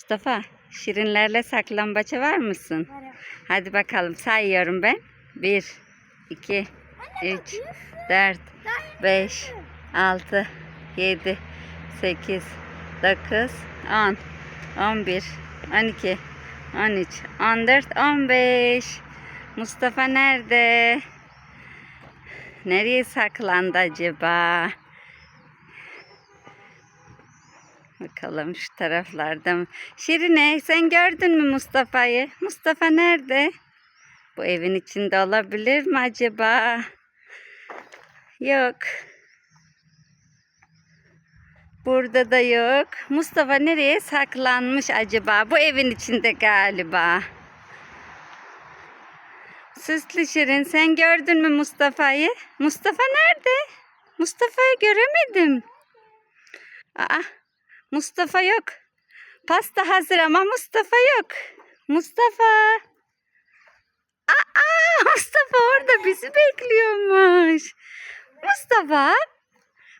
Mustafa, şirinlerle saklambaça var mısın? Varım. Hadi bakalım sayıyorum ben. 1, 2, 3, 4, 5, 6, 7, 8, 9, 10, 11, 12, 13, 14, 15. Mustafa nerede? Nereye saklandı acaba? Bakalım şu taraflarda mı? Şirine sen gördün mü Mustafa'yı? Mustafa nerede? Bu evin içinde olabilir mi acaba? Yok. Burada da yok. Mustafa nereye saklanmış acaba? Bu evin içinde galiba. Süslü Şirin sen gördün mü Mustafa'yı? Mustafa nerede? Mustafa'yı göremedim. Aa, Mustafa yok. Pasta hazır ama Mustafa yok. Mustafa. Aa, Mustafa orada bizi bekliyormuş. Mustafa,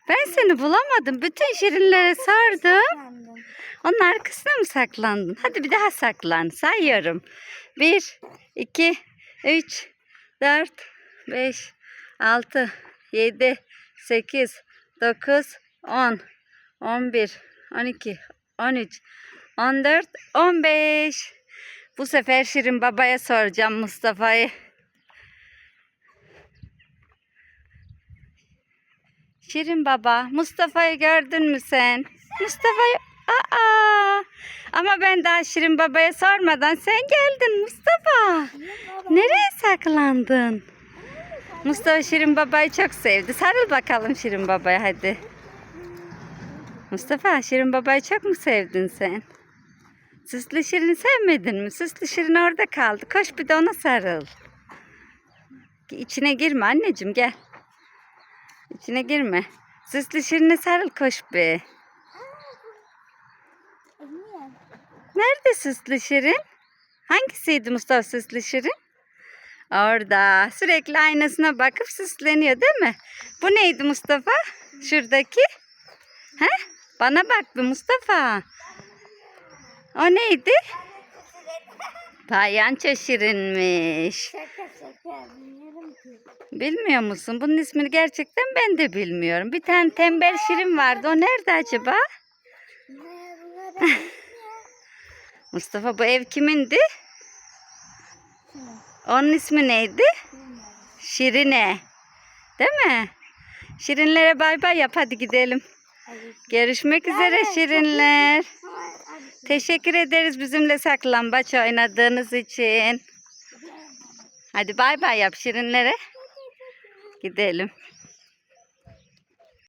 ben seni bulamadım. Bütün şirinlere. Sandım. Onun arkasına mı saklandın? Hadi bir daha saklan. Sayıyorum. 1, 2, 3, 4, 5, 6, 7, 8, 9, 10, 11, 12, 13, 14, 15. Bu sefer Şirin Baba'ya soracağım Mustafa'yı. Şirin Baba, Mustafa'yı gördün mü sen? Mustafa'yı... Aa! Ama ben daha Şirin Baba'ya sormadan sen geldin Mustafa. Nereye saklandın? Mustafa Şirin Baba'yı çok sevdi. Sarıl bakalım Şirin Baba'ya hadi. Mustafa Şirin Baba'yı çok mu sevdin sen? Süslü Şirin'i sevmedin mi? Süslü Şirin orada kaldı. Koş bir de ona sarıl. İçine girme anneciğim gel. İçine girme. Süslü Şirin'e sarıl koş bir. Nerede süslü şirin? Hangisiydi Mustafa süslü şirin? Orada. Sürekli aynasına bakıp süsleniyor değil mi? Bu neydi Mustafa? Şuradaki. He? Bana bak bir Mustafa. O neydi? Payanço şirinmiş. Şaka şaka. Bilmiyorum ki. Bilmiyor musun? Bunun ismini gerçekten ben de bilmiyorum. Bir tane tembel şirin vardı. O nerede acaba? Mustafa bu ev kimindi? Onun ismi neydi? Şirine. Değil mi? Şirinlere bay bay yap hadi gidelim. Görüşmek üzere şirinler. Teşekkür ederiz bizimle saklambaç oynadığınız için. Hadi bay bay yap şirinlere. Gidelim.